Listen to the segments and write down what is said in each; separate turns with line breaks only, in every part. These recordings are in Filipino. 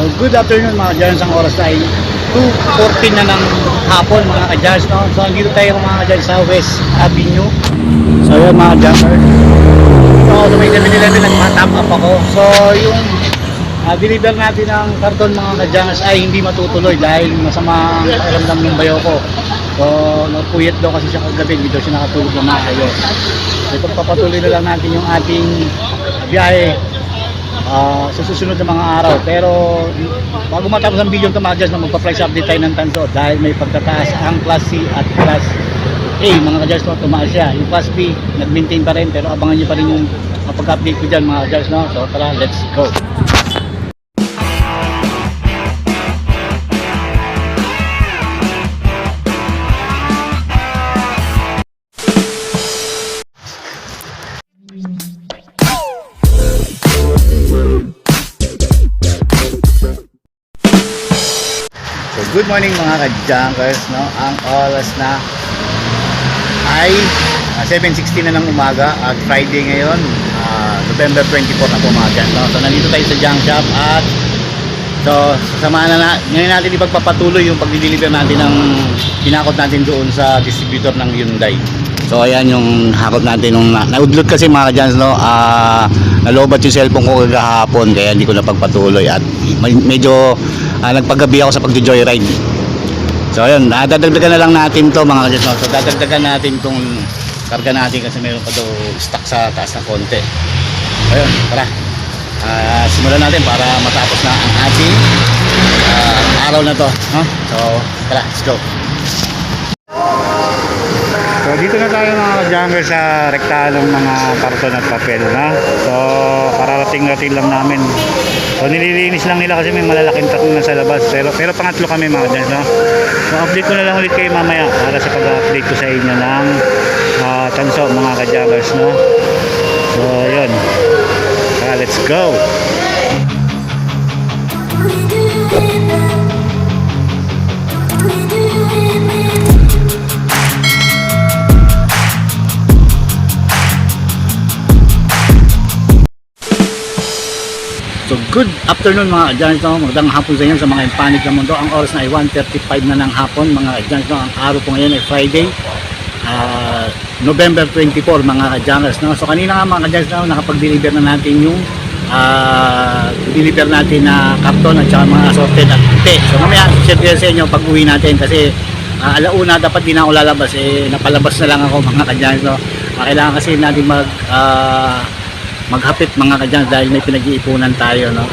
So, good afternoon mga kadyans. Ang oras ay 2.14 na ng hapon mga kadyans. No? So, andito tayo mga kadyans sa West Avenue. So, yun mga kadyans. So, sa may 7-Eleven, nagpa-top up ako. So, yung uh, deliver natin ng karton mga kadyans ay hindi matutuloy dahil masama ang pakiramdam ng bayo ko. So, napuyat daw kasi siya kagabi, hindi daw siya nakatulog na maayos. Ito papatuloy na lang natin yung ating biyahe Ah, sa susunod na mga araw. Pero bago matapos ang video ito mga no, magpa-price update tayo ng tanso dahil may pagtataas ang Class C at Class A. Mga guys, no, tumaas siya. Yung Class B, nag-maintain pa rin pero abangan nyo pa rin yung uh, pag-update ko dyan mga guys. No? So tara, let's go. Morning mga ka-junkers. No? Ang oras na ay ah, 7.16 na ng umaga at Friday ngayon, ah, November 24 na po mga dyan. No? So nandito tayo sa junk shop at so sasamahan na, na ngayon natin ipagpapatuloy yung pag-deliver natin ng pinakot natin doon sa distributor ng Hyundai. So ayan yung hakot natin nung na, naudlot kasi mga ka no, ah nalobat yung cellphone ko kagahapon kaya hindi ko napagpatuloy at may- medyo ah, nagpagabi ako sa pagjo-joyride. So ayun, dadagdagan na lang natin to mga ka no. So dadagdagan natin tong karga natin kasi meron pa daw stock sa taas na konti. Ayun, tara. Ah, simulan natin para matapos na ang ating ah, araw na to. No? So, tara, let's go. Dito na tayo mga jungler sa rektahan ng mga karton at papel na. So kararating-rating lang namin. So nililinis lang nila kasi may malalaking truck na sa labas. Pero pero pangatlo kami mga jungler. No? So update ko na lang ulit kayo mamaya para sa pag-update ko sa inyo ng uh, tanso mga ka-joggers. No? So yun. Tara, let's go! Good afternoon mga adjans no? Magandang hapon sa inyo sa mga impanig ng mundo. Ang oras na ay 1.35 na ng hapon mga adjans no? Ang araw po ngayon ay Friday. ah, November 24 mga adjans no? So kanina nga mga adjans no? nakapag-deliver na natin yung ah, deliver natin na karton at saka mga assorted at te. So mamaya yan sa inyo pag uwi natin kasi ah, alauna dapat di na ako lalabas eh napalabas na lang ako mga adjans no? Ah, kailangan kasi natin mag ah, maghapit mga kadyangers dahil may pinag-iipunan tayo no?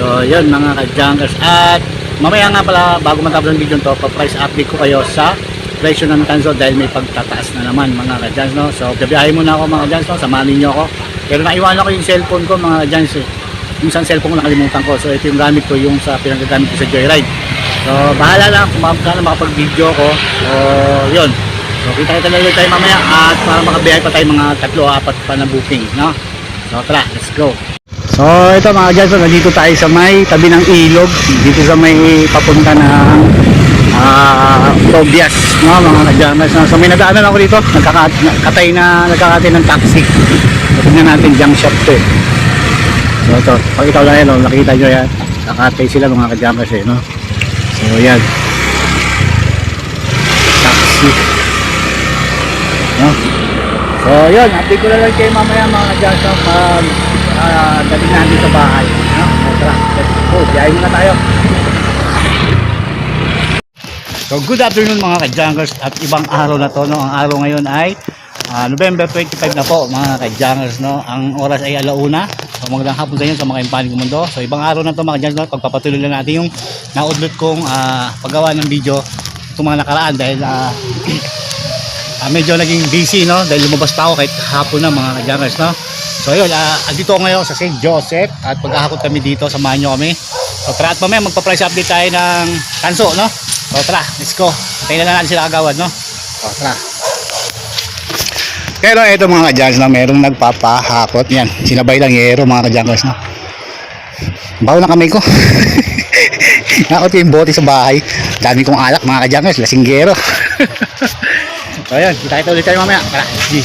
So yun mga kadyangers at mamaya nga pala bago matapos ang video to pa-price update ko kayo sa presyo ng tanso dahil may pagtataas na naman mga kadyangers no? So gabiyahin muna ako mga kadyangers no? Samahan ninyo ako. Pero naiwanan ko yung cellphone ko mga kadyangers eh. yung isang cellphone ko nakalimutan ko. So ito yung gamit ko yung sa pinagagamit ko sa joyride. So bahala lang kung sana makapag-video ko so yun. So kita kita na ulit tayo mamaya. At para makabiyahe pa tayo mga tatlo apat pa na booking, no? So tara, let's go. So ito mga guys, nandito tayo sa may tabi ng ilog, dito sa may papunta ng ah Tobias, no mga. No? So may nadaanan ako dito, nagkakatay na nagkakatay ng taxi. So, tingnan natin junk shop to eh. So ito, pakita ko lang yan, no? nakita nyo yan. Nakatay sila mga kajamas eh, no? So yan. Taxi. No? So, yun, update ko na lang kayo mamaya mga ka-Johnson pag uh, dating natin sa bahay. No? So, tara, let's go. Biyahin muna tayo. So, good afternoon mga ka-Junkers at ibang araw na to. No? Ang araw ngayon ay ah, November 25 na po mga ka-Junkers. No? Ang oras ay alauna. So, magandang hapon sa inyo sa mga impanig mundo. So, ibang araw na to mga ka-Junkers. No? Pagpapatuloy lang natin yung naudlot kong ah, paggawa ng video itong mga nakaraan dahil ah, Ah, medyo naging busy no? Dahil lumabas pa ako kahit hapon na mga kadyangers no? So yun uh, andito ako ngayon sa St. Joseph at paghahakot kami dito. Samahan nyo kami. So tara at mamaya magpa-price update tayo ng tanso no? So tara let's go. Tayo na natin sila kagawad no? So tara. Pero ito mga kadyangers no? Merong nagpapahakot. Yan sinabay lang yero mga kadyangers no? Bago na kamay ko. Nakot yung bote sa bahay. Dami kong alak mga kadyangers, lasinggero. So ayun, kita kita ulit tayo mamaya. Tara, G.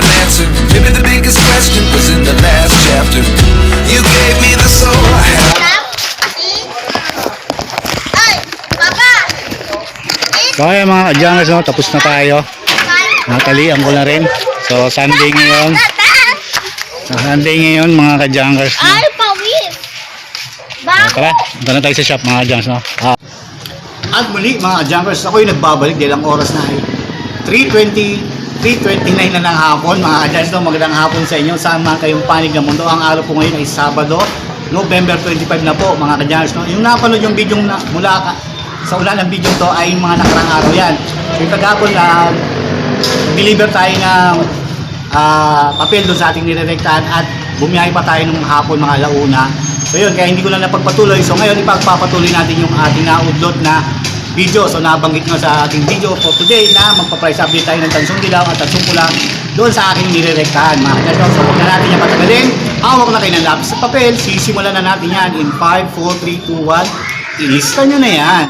An answer. Maybe the biggest question was in the last chapter. You gave me the soul I have.
Ay, Papa!
So ayan mga kadyangers, no? tapos na tayo. Natalian ko na rin. So Sunday ngayon. So, Sunday ngayon mga kadyangers. No?
Ay, pawis!
Ah,
Bako!
Tara, punta na tayo sa shop mga kadyangers. No? Ah. At muli mga kadyangers, ako yung nagbabalik dahil ang oras na ay 3.20 3.29 na ng hapon mga kadyangers. No? Magandang hapon sa inyo. Saan man kayong panig ng mundo. Ang araw po ngayon ay Sabado. November 25 na po mga kadyangers. No? Yung napanood yung video na mula ka, sa ulan ng video to ay mga nakarang araw yan. Yung kagapon na deliver tayo ng ah, papel doon sa ating nirerektahan at bumiyahe pa tayo nung hapon mga launa. So yun, kaya hindi ko na napagpatuloy. So ngayon ipagpapatuloy natin yung ating na-upload na video. So nabanggit nga sa ating video for today na magpa-price update tayo ng tansong dilaw at tansong pula doon sa aking nirerektahan mga kadyaw. So huwag na natin yung patagalin. Hawak na kayo ng lapis at papel. Sisimulan na natin yan in 5, 4, 3, 2, 1. Ilista nyo na yan.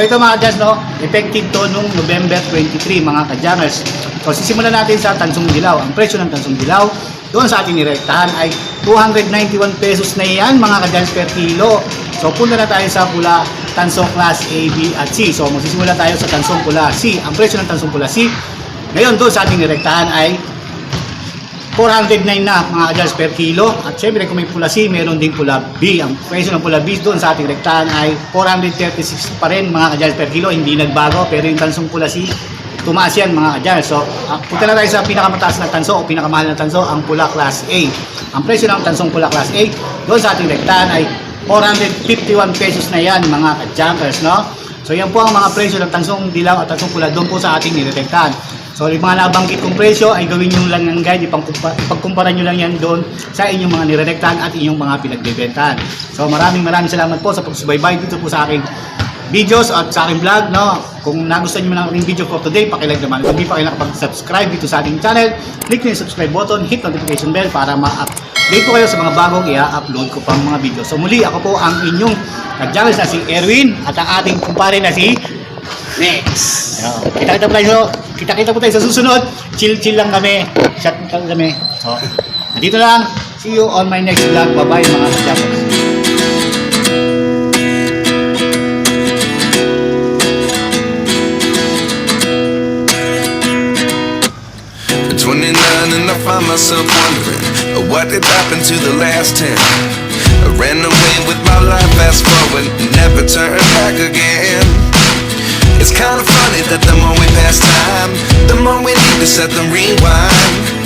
So ito mga kadyas, no? effective to nung November 23 mga kadyangers. So sisimulan natin sa tansong dilaw. Ang presyo ng tansong dilaw doon sa ating nirektahan ay 291 pesos na yan mga kadyangers per kilo. So punta na tayo sa pula tansong class A, B at C. So magsisimula tayo sa tansong pula C. Ang presyo ng tansong pula C ngayon doon sa ating nirektahan ay 409 na mga adjust per kilo. At syempre kung may pula C, meron din pula B. Ang presyo ng pula B doon sa ating rektahan ay 436 pa rin mga adjust per kilo. Hindi nagbago pero yung tansong pula C, tumaas yan mga adjust. So ah, punta na tayo sa pinakamataas na tanso o pinakamahal na tanso, ang pula class A. Ang presyo ng tansong pula class A doon sa ating rektahan ay 451 pesos na yan mga ka-jumpers, no? So yan po ang mga presyo ng tansong dilaw at tansong pula doon po sa ating niretektahan. So yung mga nabanggit kong presyo ay gawin nyo lang ng guide, ipagkumpara nyo lang yan doon sa inyong mga niretektahan at inyong mga pinagbebentahan. So maraming maraming salamat po sa pagsubaybay dito po sa aking videos at sa aking vlog. No? Kung nagustuhan nyo ng aking video for today, pakilike naman. Kung hindi pa kayo nakapag-subscribe dito sa ating channel, click nyo yung subscribe button, hit notification bell para ma-update po kayo sa mga bagong i-upload ko pang mga video. So muli, ako po ang inyong kajangles na si Erwin at ang ating kumpare na si Next. Kita-kita po tayo, kita-kita po tayo sa susunod. Chill-chill lang kami. Shot lang kami. So, dito lang. See you on my next vlog. Bye-bye mga
29 and I find myself wondering uh, what did happen to the last 10. I ran away with my life, fast forward, never turn back again. It's kind of funny that the more we pass time, the more we need to set them rewind.